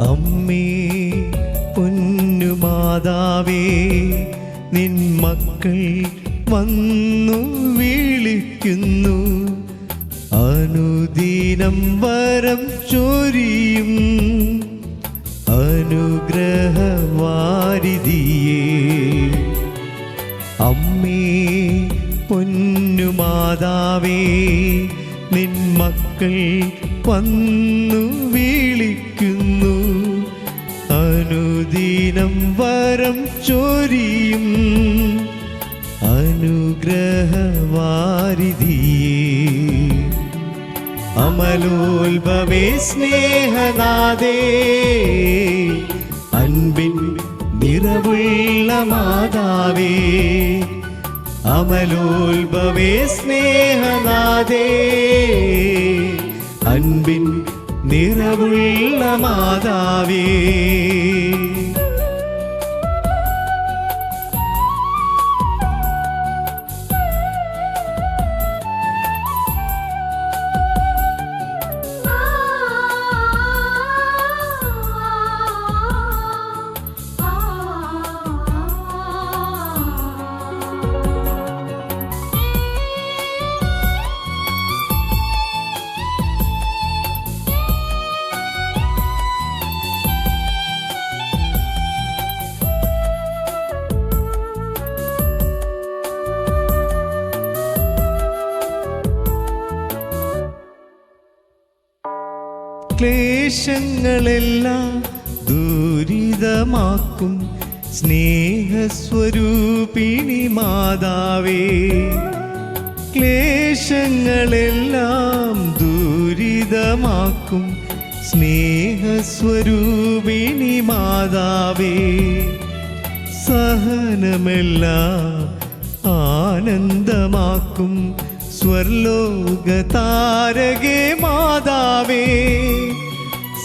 അമ്മേ പൊന്നുമാതാവേ നിൻ മക്കൾ വന്നു വിളിക്കുന്നു. അനുദിനം വരം ചൊരിയും. അനുഗ്രഹവാരിതിയേ അമ്മേ പൊന്നുമാതാവേ നിൻ മക്കൾ വന്നു വിളിക്കുന്നു അനുദിനം വരം ചോരിയും. അനുഗ്രഹവാരിധിയേ. അമലോത്ഭവേ സ്നേഹനാദേ. അൻപിൻ നിറവുള്ള മാതാവേ. അമലോത്ഭവേ സ്നേഹനാദേ. അൻപിൻ നിറവുള്ള മാതാവേ. ക്ലേശങ്ങളെല്ലാം ദുരിതമാക്കും. സ്നേഹസ്വരൂപിണി മാതാവേ ക്ലേശങ്ങളെല്ലാം ദുരിതമാക്കും. സ്നേഹസ്വരൂപിണി മാതാവേ സഹനമെല്ലാം ആനന്ദമാക്കും. സ്വർലോക താരകേ മാതാവേ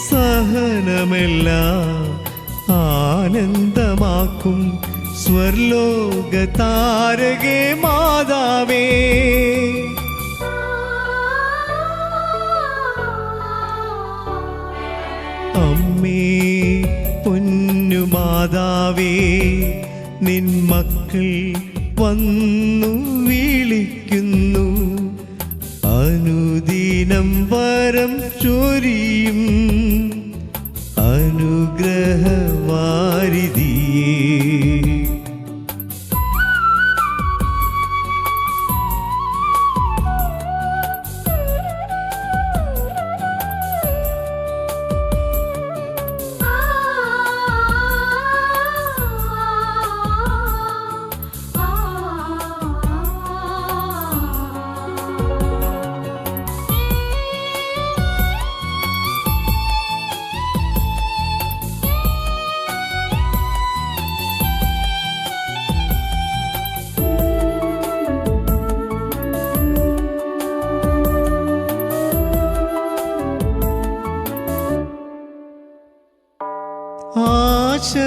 സഹനമെല്ലാം ആനന്ദമാക്കും. സ്വർലോക താരകേ മാതാവേ. അമ്മേ പൊന്നു മാതാവേ നിൻ മക്കൾ വന്നു വിളിക്കുന്നു. വരം ചൊരിയും. അനുഗ്രഹവാരിധിയേ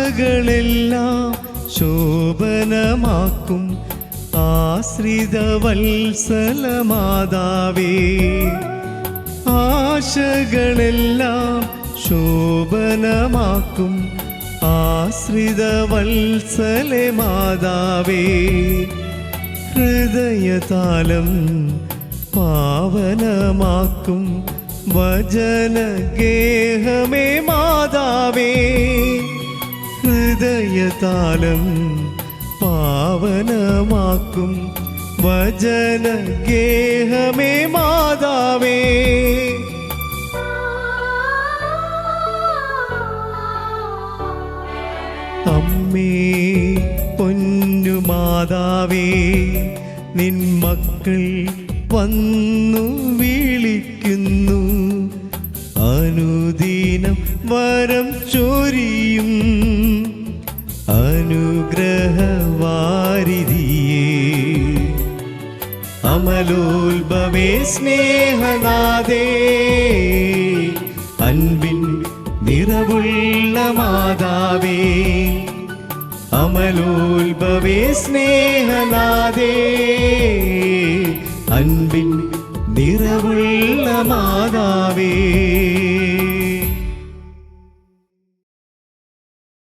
ആശകളെല്ലാം ശോഭനമാക്കും ആശ്രിത ആശകളെല്ലാം ശോഭനമാക്കും ആശ്രിത വത്സല മാതാവേ ഹൃദയതാലം പാവനമാക്കും വചനഗേഹമേ മാതാവേ. ഹൃദയതാലം പാവനമാക്കും. വചന ഗേഹമേ മാതാവേ. അമ്മേ പൊന്നു മാതാവേ നിൻ മക്കൾ വന്നു വിളിക്കുന്നു. അനുദീനം വരം ചൊരിയും. അമലോത്ഭവേ സ്നേഹനാദേ അൻപിൻ നിറവുള്ള മാതാവേ അമലോത്ഭവേ സ്നേഹനാദേ അൻപിൻ നിറവുള്ള മാതാവേ.